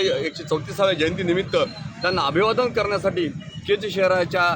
एकशे चौतीसाव्या जयंतीनिमित्त त्यांना अभिवादन करण्यासाठी केज शहराच्या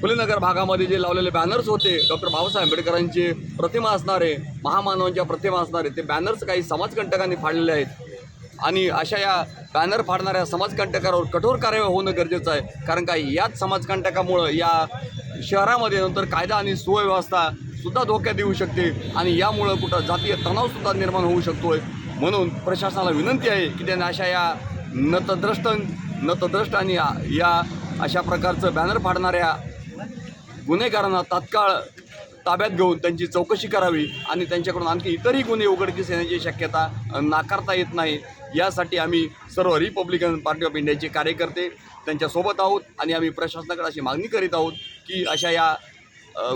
फुलेनगर भागामध्ये जे लावलेले बॅनर्स होते डॉक्टर बाबासाहेब आंबेडकरांची प्रतिमा असणारे महामानवांच्या प्रतिमा असणारे ते बॅनर्स काही समाजकंटकांनी फाडलेले आहेत. आणि अशा या बॅनर फाडणाऱ्या समाजकंटकावर कठोर कार्यवाही होणं गरजेचं आहे. कारण का याच समाजकंटकामुळं या शहरामध्ये नंतर कायदा आणि सुव्यवस्था सुद्धा धोक्यात येऊ शकते आणि यामुळं कुठं जातीय तणावसुद्धा निर्माण होऊ शकतो आहे म्हणून प्रशासनाला विनंती आहे की त्यांनी अशा या नतद्रष्ट नतद्रष्ट आणि या- अशा प्रकारचं बॅनर फाडणाऱ्या गुन्हेगारांना तात्काळ ताब्यात घेऊन त्यांची चौकशी करावी आणि त्यांच्याकडून आणखी इतरही गुन्हे उघडकीस येण्याची शक्यता नाकारता येत नाही. यासाठी आम्ही सर्व रिपब्लिकन पार्टी ऑफ इंडियाचे कार्यकर्ते त्यांच्यासोबत आहोत आणि आम्ही प्रशासनाकडे अशी मागणी करीत आहोत की अशा या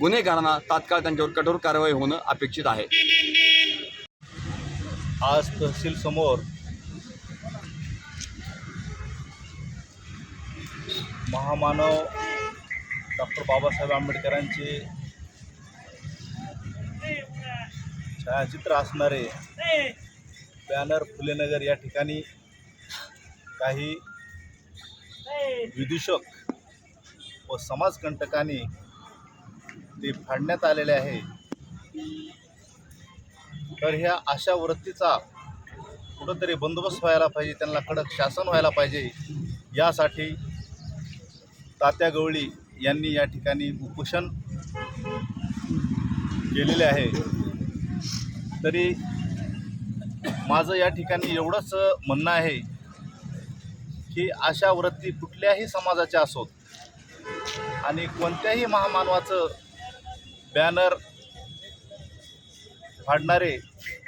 गुन्हेगारांना तात्काळ त्यांच्यावर कठोर कारवाई होणं अपेक्षित आहे. आज तहसील समोर महामानव डॉक्टर बाबासाहेब आंबेडकरांचे छायाचित्र असणारे बॅनर फुलेनगर या ठिकाणी काही विदूषक व समाजकंटकांनी ते फाडण्यात आलेले आहे. तर ह्या अशा वृत्तीचा कुठंतरी बंदोबस्त व्हायला पाहिजे त्यांना कडक शासन व्हायला पाहिजे यासाठी तात्या गवळी यांनी या ठिकाणी उपोषण केलेले आहे. तरी माझं या ठिकाणी एवढंच म्हणणं आहे की अशा वृत्ती कुठल्याही समाजाच्या असोत आणि कोणत्याही महामानवाचं बॅनर फाडणारे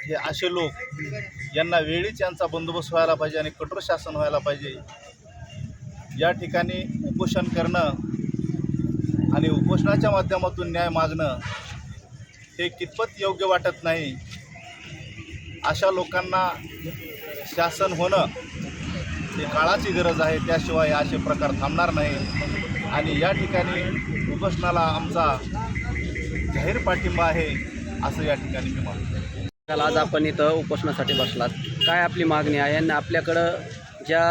हे असे लोक यांना वेळीच यांचा बंदोबस्त व्हायला पाहिजे आणि कठोर शासन व्हायला पाहिजे. या ठिकाणी उपोषण करणं आणि उपोषणाच्या माध्यमातून न्याय मागणं हे कितपत योग्य वाटत नाही अशा लोकांना शासन होणं हे काळाची गरज आहे. त्याशिवाय असे प्रकार थांबणार नाही. आणि या ठिकाणी उपोषणाला आमचा जाहीर पाठिंबा आहे. असं या ठिकाणी मी मानतो काल आज आपण इथं उपोषणासाठी बसलात. काय आपली मागणी आहे? आणि आपल्याकडं ज्या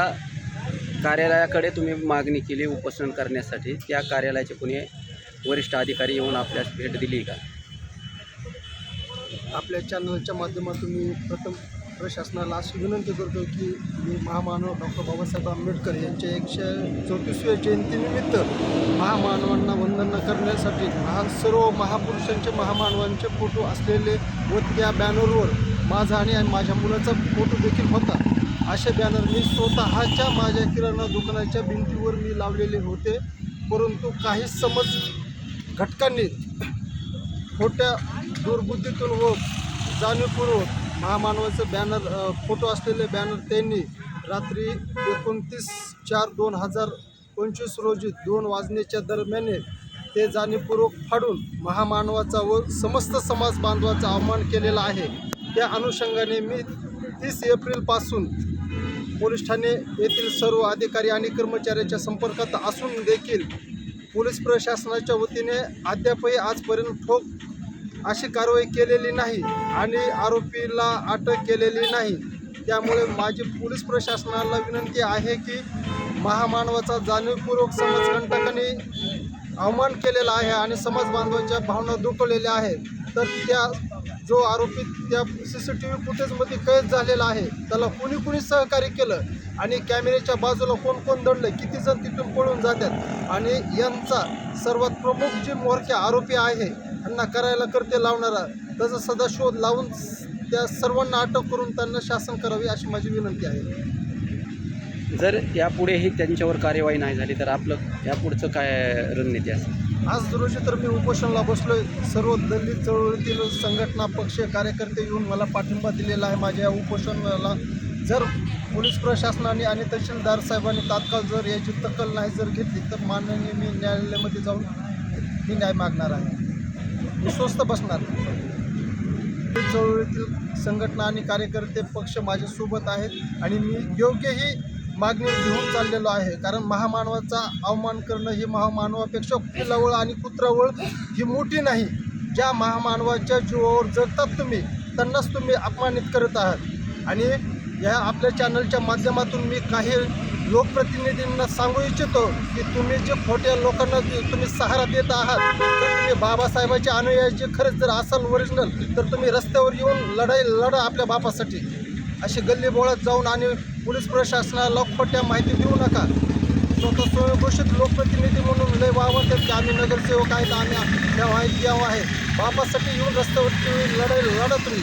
कार्यालयाकडे तुम्ही मागणी केली उपोषण करण्यासाठी त्या कार्यालयाचे कोणी वरिष्ठ अधिकारी येऊन आपल्यास भेट दिली का? आपल्या चॅनलच्या माध्यमातून मी प्रथम प्रशासनाला अशी विनंती करतो की मी महामानव डॉक्टर बाबासाहेब आंबेडकर यांच्या एकशे चौतीसव्या जयंतीनिमित्त महामानवांना वंदना करण्यासाठी महा सर्व महापुरुषांचे महामानवांचे फोटो असलेले व त्या बॅनरवर माझा आणि माझ्या मुलाचा फोटो देखील होता. असे बॅनर मी स्वतःच्या माझ्या किराणा दुकानाच्या भिंतीवर मी लावलेले होते. परंतु काही समज घटकांनी खोट्या दुर्बुद्धीतून व जाणीवपूर्वक महामानवाचं बॅनर फोटो असलेले बॅनर त्यांनी रात्री एकोणतीस चार दोन हजार पंचवीस रोजी दोन वाजण्याच्या दरम्याने ते जाणीवपूर्वक फाडून महामानवाचा व समस्त समाज बांधवाचा अवमान केलेला आहे. त्या अनुषंगाने मी तीस एप्रिलपासून पोलीस ठाणे येथील सर्व अधिकारी आणि कर्मचाऱ्याच्या संपर्कात असून देखील पोलीस प्रशासनाच्या वतीने अद्यापही आजपर्यंत ठोक अशी कारवाई केलेली नाही आणि आरोपीला अटक केलेली नाही. त्यामुळे माझी पोलीस प्रशासनाला विनंती आहे की महामानवाचा जाणीवपूर्वक समाजकंटकांनी अवमान केलेला आहे आणि समाज बांधवांच्या भावना दुखवलेल्या आहेत. तर त्या जो आरोपी त्या सी सी टी व्ही फुटेजमध्ये कैद झालेला आहे त्याला कुणी कुणी सहकार्य केलं आणि कॅमेऱ्याच्या बाजूला कोण कोण दडलं किती जण तिथून पळून जातात आणि यांचा सर्वात प्रमुख जे मोरख्या आरोपी आहे यांना करायला करते लावणारा त्याचा सदा शोध लावून त्या सर्वांना अटक करून त्यांना शासन करावी अशी माझी विनंती आहे. जर यापुढेही त्यांच्यावर कार्यवाही नाही झाली तर आपलं यापुढचं काय रणनीती असेल? आज रोजी तर मी उपोषणाला बसलोय. सर्व दलित चळवळीतील संघटना पक्ष कार्यकर्ते येऊन मला पाठिंबा दिलेला आहे माझ्या या उपोषणाला. जर पोलीस प्रशासनाने आणि तहसीलदार साहेबांनी तात्काळ जर याची दखल नाही जर घेतली तर माननीय मी न्यायालयामध्ये जाऊन मी न्याय मागणार आहे. मी स्वस्त बसणार. चळवळीतील संघटना आणि कार्यकर्ते पक्ष माझ्यासोबत आहेत आणि मी योग्यही मागणी घेऊन चाललेलो आहे. कारण महामानवाचा अवमान करणं ही महामानवापेक्षा कुलावळ आणि कुत्रावळ ही मोठी नाही. ज्या महामानवाच्या जीवावर जगतात तुम्ही त्यांनाच तुम्ही अपमानित करत आहात. आणि या आपल्या चॅनलच्या माध्यमातून मी काही लोकप्रतिनिधींना सांगू इच्छितो की तुम्ही जे खोट्या लोकांना जे तुम्ही सहारा देत आहात तर तुम्ही अनुयायी जे खरंच जर असाल ओरिजिनल तर तुम्ही रस्त्यावर येऊन लढाई लढा आपल्या बापासाठी. अशी गल्ली बोळात जाऊन आणि पोलीस प्रशासनाला खोट्या माहिती देऊ नका. स्वतः स्वयंघोषित लोकप्रतिनिधी म्हणून लय वावरतात की आम्ही नगरसेवक आहेत आम्ही त्या आहे त्या आहे. बापासाठी येऊन रस्त्यावरती लढाई लढा तुम्ही